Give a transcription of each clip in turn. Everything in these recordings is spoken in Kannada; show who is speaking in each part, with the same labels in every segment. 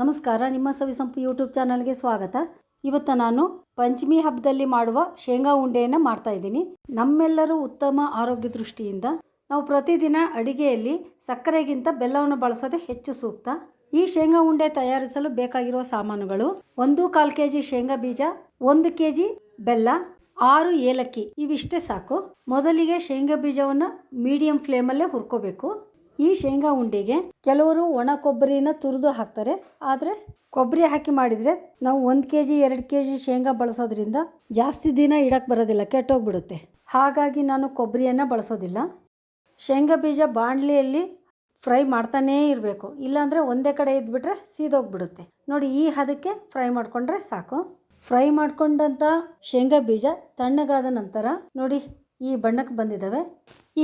Speaker 1: ನಮಸ್ಕಾರ, ನಿಮ್ಮ ಸವಿಸಂಪು ಯೂಟ್ಯೂಬ್ ಚಾನಲ್ಗೆ ಸ್ವಾಗತ. ಇವತ್ತು ನಾನು ಪಂಚಮಿ ಹಬ್ಬದಲ್ಲಿ ಮಾಡುವ ಶೇಂಗಾ ಉಂಡೆಯನ್ನು ಮಾಡ್ತಾ ಇದ್ದೀನಿ. ನಮ್ಮೆಲ್ಲರೂ ಉತ್ತಮ ಆರೋಗ್ಯ ದೃಷ್ಟಿಯಿಂದ ನಾವು ಪ್ರತಿದಿನ ಅಡಿಗೆಯಲ್ಲಿ ಸಕ್ಕರೆಗಿಂತ ಬೆಲ್ಲವನ್ನು ಬಳಸೋದೇ ಹೆಚ್ಚು ಸೂಕ್ತ. ಈ ಶೇಂಗಾ ಉಂಡೆ ತಯಾರಿಸಲು ಬೇಕಾಗಿರುವ ಸಾಮಾನುಗಳು ಒಂದು ಕಾಲು ಕೆ ಜಿ ಶೇಂಗಾ ಬೀಜ, ಒಂದು ಕೆ ಜಿ ಬೆಲ್ಲ, ಆರು ಏಲಕ್ಕಿ. ಇವಿಷ್ಟೇ ಸಾಕು. ಮೊದಲಿಗೆ ಶೇಂಗಾ ಬೀಜವನ್ನು ಮೀಡಿಯಂ ಫ್ಲೇಮಲ್ಲೇ ಹುರ್ಕೋಬೇಕು. ಈ ಶೇಂಗಾ ಉಂಡೆಗೆ ಕೆಲವರು ಒಣ ಕೊಬ್ಬರಿನ ತುರಿದು ಹಾಕ್ತಾರೆ. ಆದರೆ ಕೊಬ್ಬರಿ ಹಾಕಿ ಮಾಡಿದರೆ ನಾವು ಒಂದು ಕೆ ಜಿ ಎರಡು ಕೆ ಜಿ ಶೇಂಗಾ ಬಳಸೋದ್ರಿಂದ ಜಾಸ್ತಿ ದಿನ ಇಡಕ್ಕೆ ಬರೋದಿಲ್ಲ, ಕೆಟ್ಟೋಗ್ಬಿಡುತ್ತೆ. ಹಾಗಾಗಿ ನಾನು ಕೊಬ್ಬರಿಯನ್ನು ಬಳಸೋದಿಲ್ಲ. ಶೇಂಗಾ ಬೀಜ ಬಾಣಲಿಯಲ್ಲಿ ಫ್ರೈ ಮಾಡ್ತಾನೇ ಇರಬೇಕು. ಇಲ್ಲಾಂದರೆ ಒಂದೇ ಕಡೆ ಇದ್ಬಿಟ್ರೆ ಸೀದೋಗ್ಬಿಡುತ್ತೆ. ನೋಡಿ, ಈ ಹದಕ್ಕೆ ಫ್ರೈ ಮಾಡಿಕೊಂಡ್ರೆ ಸಾಕು. ಫ್ರೈ ಮಾಡಿಕೊಂಡಂಥ ಶೇಂಗಾ ಬೀಜ ತಣ್ಣಗಾದ ನಂತರ ನೋಡಿ ಈ ಬಣ್ಣಕ್ಕೆ ಬಂದಿದ್ದಾವೆ.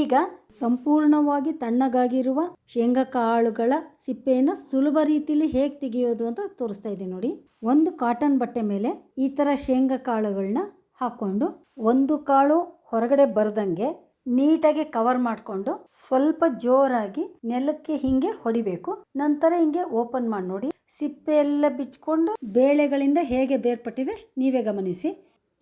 Speaker 1: ಈಗ ಸಂಪೂರ್ಣವಾಗಿ ತಣ್ಣಗಾಗಿರುವ ಶೇಂಗಾ ಕಾಳುಗಳ ಸಿಪ್ಪೆಯನ್ನು ಸುಲಭ ರೀತಿಯಲ್ಲಿ ಹೇಗೆ ತೆಗೆಯೋದು ಅಂತ ತೋರಿಸ್ತಾ ಇದ್ದೀನಿ ನೋಡಿ. ಒಂದು ಕಾಟನ್ ಬಟ್ಟೆ ಮೇಲೆ ಈ ಥರ ಶೇಂಗಾ ಕಾಳುಗಳನ್ನ ಹಾಕ್ಕೊಂಡು ಒಂದು ಕಾಳು ಹೊರಗಡೆ ಬರದಂಗೆ ನೀಟಾಗಿ ಕವರ್ ಮಾಡಿಕೊಂಡು ಸ್ವಲ್ಪ ಜೋರಾಗಿ ನೆಲಕ್ಕೆ ಹಿಂಗೆ ಹೊಡಿಬೇಕು. ನಂತರ ಹಿಂಗೆ ಓಪನ್ ಮಾಡಿ ನೋಡಿ. ಸಿಪ್ಪೆ ಎಲ್ಲ ಬಿಚ್ಕೊಂಡು ಬೇಳೆಗಳಿಂದ ಹೇಗೆ ಬೇರ್ಪಟ್ಟಿದೆ ನೀವೇ ಗಮನಿಸಿ.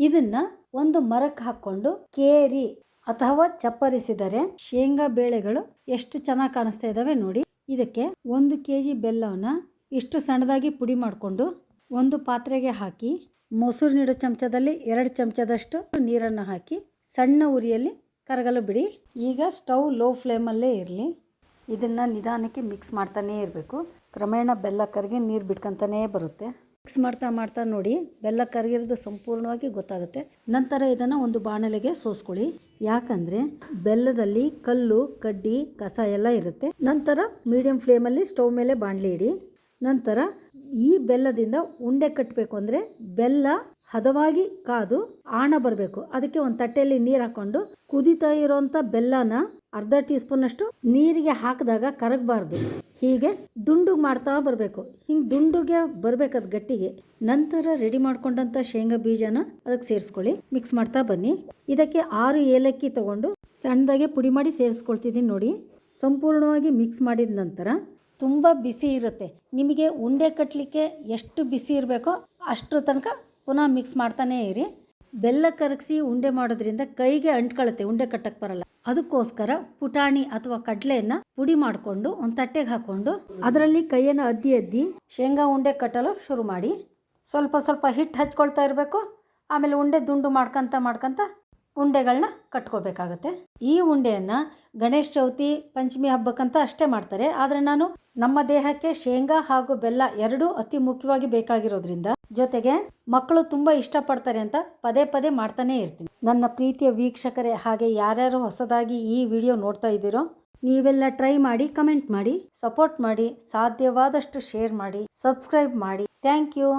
Speaker 1: ಇದನ್ನ ಒಂದು ಮರಕ್ಕೆ ಹಾಕ್ಕೊಂಡು ಕೇರಿ ಅಥವಾ ಚಪ್ಪರಿಸಿದರೆ ಶೇಂಗಾ ಬೇಳೆಗಳು ಎಷ್ಟು ಚೆನ್ನಾಗಿ ಕಾಣಿಸ್ತಾ ಇದ್ದಾವೆ ನೋಡಿ. ಇದಕ್ಕೆ ಒಂದು ಕೆ ಜಿ ಬೆಲ್ಲವನ್ನ ಇಷ್ಟು ಸಣ್ಣದಾಗಿ ಪುಡಿ ಮಾಡಿಕೊಂಡು ಒಂದು ಪಾತ್ರೆಗೆ ಹಾಕಿ, ಮೊಸರು ನೀಡೋ ಚಮಚದಲ್ಲಿ ಎರಡು ಚಮಚದಷ್ಟು ನೀರನ್ನು ಹಾಕಿ, ಸಣ್ಣ ಉರಿಯಲ್ಲಿ ಕರಗಲು ಬಿಡಿ. ಈಗ ಸ್ಟವ್ ಲೋ ಫ್ಲೇಮಲ್ಲೇ ಇರಲಿ. ಇದನ್ನು ನಿಧಾನಕ್ಕೆ ಮಿಕ್ಸ್ ಮಾಡ್ತಾನೇ ಇರಬೇಕು. ಕ್ರಮೇಣ ಬೆಲ್ಲ ಕರಗಿ ನೀರು ಬಿಟ್ಕೊಂತಾನೇ ಬರುತ್ತೆ. ಮಿಕ್ಸ್ ಮಾಡ್ತಾ ಮಾಡ್ತಾ ನೋಡಿ ಬೆಲ್ಲ ಕರಗಿರೋದು ಸಂಪೂರ್ಣವಾಗಿ ಗೊತ್ತಾಗುತ್ತೆ. ನಂತರ ಇದನ್ನು ಒಂದು ಬಾಣಲೆಗೆ ಸೋಸ್ಕೊಳ್ಳಿ. ಯಾಕಂದರೆ ಬೆಲ್ಲದಲ್ಲಿ ಕಲ್ಲು, ಕಡ್ಡಿ, ಕಸ ಎಲ್ಲ ಇರುತ್ತೆ. ನಂತರ ಮೀಡಿಯಂ ಫ್ಲೇಮಲ್ಲಿ ಸ್ಟವ್ ಮೇಲೆ ಬಾಣಲಿ ಇಡಿ. ನಂತರ ಈ ಬೆಲ್ಲದಿಂದ ಉಂಡೆ ಕಟ್ಟಬೇಕು ಅಂದರೆ ಬೆಲ್ಲ ಹದವಾಗಿ ಕಾದು ಆಣ ಬರಬೇಕು. ಅದಕ್ಕೆ ಒಂದು ತಟ್ಟೆಯಲ್ಲಿ ನೀರು ಹಾಕೊಂಡು ಕುದಿತಾ ಇರೋವಂಥ ಬೆಲ್ಲನ ಅರ್ಧ ಟೀ ಸ್ಪೂನಷ್ಟು ನೀರಿಗೆ ಹಾಕಿದಾಗ ಕರಗಬಾರ್ದು. ಹೀಗೆ ದುಂಡು ಮಾಡ್ತಾ ಬರಬೇಕು. ಹಿಂಗೆ ದುಂಡುಗೆ ಬರ್ಬೇಕದು ಗಟ್ಟಿಗೆ ನಂತರ ರೆಡಿ ಮಾಡ್ಕೊಂಡಂಥ ಶೇಂಗಾ ಬೀಜನ ಅದಕ್ಕೆ ಸೇರಿಸ್ಕೊಳ್ಳಿ. ಮಿಕ್ಸ್ ಮಾಡ್ತಾ ಬನ್ನಿ. ಇದಕ್ಕೆ ಆರು ಏಲಕ್ಕಿ ತಗೊಂಡು ಸಣ್ಣದಾಗೆ ಪುಡಿ ಮಾಡಿ ಸೇರಿಸ್ಕೊಳ್ತಿದ್ದೀನಿ ನೋಡಿ. ಸಂಪೂರ್ಣವಾಗಿ ಮಿಕ್ಸ್ ಮಾಡಿದ ನಂತರ ತುಂಬ ಬಿಸಿ ಇರುತ್ತೆ. ನಿಮಗೆ ಉಂಡೆ ಕಟ್ಟಲಿಕ್ಕೆ ಎಷ್ಟು ಬಿಸಿ ಇರಬೇಕೋ ಅಷ್ಟರ ತನಕ ಪುನಃ ಮಿಕ್ಸ್ ಮಾಡ್ತಾನೇ ಇರಿ. ಬೆಲ್ಲ ಕರಗಿಸಿ ಉಂಡೆ ಮಾಡೋದ್ರಿಂದ ಕೈಗೆ ಅಂಟ್ಕೊಳ್ಳುತ್ತೆ ಉಂಡೆ ಕಟ್ಟಕ್ಕೆ ಬರಲ್ಲ. ಅದಕ್ಕೋಸ್ಕರ ಪುಟಾಣಿ ಅಥವಾ ಕಡಲೆಯನ್ನ ಪುಡಿ ಮಾಡಿಕೊಂಡು ಒಂದು ತಟ್ಟೆಗೆ ಹಾಕ್ಕೊಂಡು ಅದರಲ್ಲಿ ಕೈಯನ್ನು ಅದ್ದಿ ಅದ್ದಿ ಶೇಂಗಾ ಉಂಡೆ ಕಟ್ಟಲು ಶುರು ಮಾಡಿ. ಸ್ವಲ್ಪ ಸ್ವಲ್ಪ ಹಿಟ್ಟು ಹಚ್ಕೊಳ್ತಾ ಇರಬೇಕು. ಆಮೇಲೆ ಉಂಡೆ ದುಂಡು ಮಾಡ್ಕೊತ ಮಾಡ್ಕೊತ ಉಂಡೆಗಳನ್ನ ಕಟ್ಕೋಬೇಕಾಗತ್ತೆ. ಈ ಉಂಡೆಯನ್ನು ಗಣೇಶ ಚೌತಿ ಪಂಚಮಿ ಹಬ್ಬಕ್ಕಂತ ಅಷ್ಟೇ ಮಾಡ್ತಾರೆ. ಆದರೆ ನಾನು ನಮ್ಮ ದೇಹಕ್ಕೆ ಶೇಂಗಾ ಹಾಗೂ ಬೆಲ್ಲ ಎರಡೂ ಅತಿ ಮುಖ್ಯವಾಗಿ ಬೇಕಾಗಿರೋದ್ರಿಂದ ಜೊತೆಗೆ ಮಕ್ಕಳು ತುಂಬ ಇಷ್ಟಪಡ್ತಾರೆ ಅಂತ ಪದೇ ಪದೇ ಮಾಡ್ತಾನೆ ಇರ್ತೀನಿ. ನನ್ನ ಪ್ರೀತಿಯ ವೀಕ್ಷಕರೇ, ಹಾಗೆ ಯಾರ್ಯಾರು ಹೊಸದಾಗಿ ಈ ವಿಡಿಯೋ ನೋಡ್ತಾ ಇದ್ದೀರೋ, ನೀವೆಲ್ಲ ಟ್ರೈ ಮಾಡಿ, ಕಮೆಂಟ್ ಮಾಡಿ, ಸಪೋರ್ಟ್ ಮಾಡಿ, ಸಾಧ್ಯವಾದಷ್ಟು ಶೇರ್ ಮಾಡಿ, ಸಬ್ಸ್ಕ್ರೈಬ್ ಮಾಡಿ. Thank you.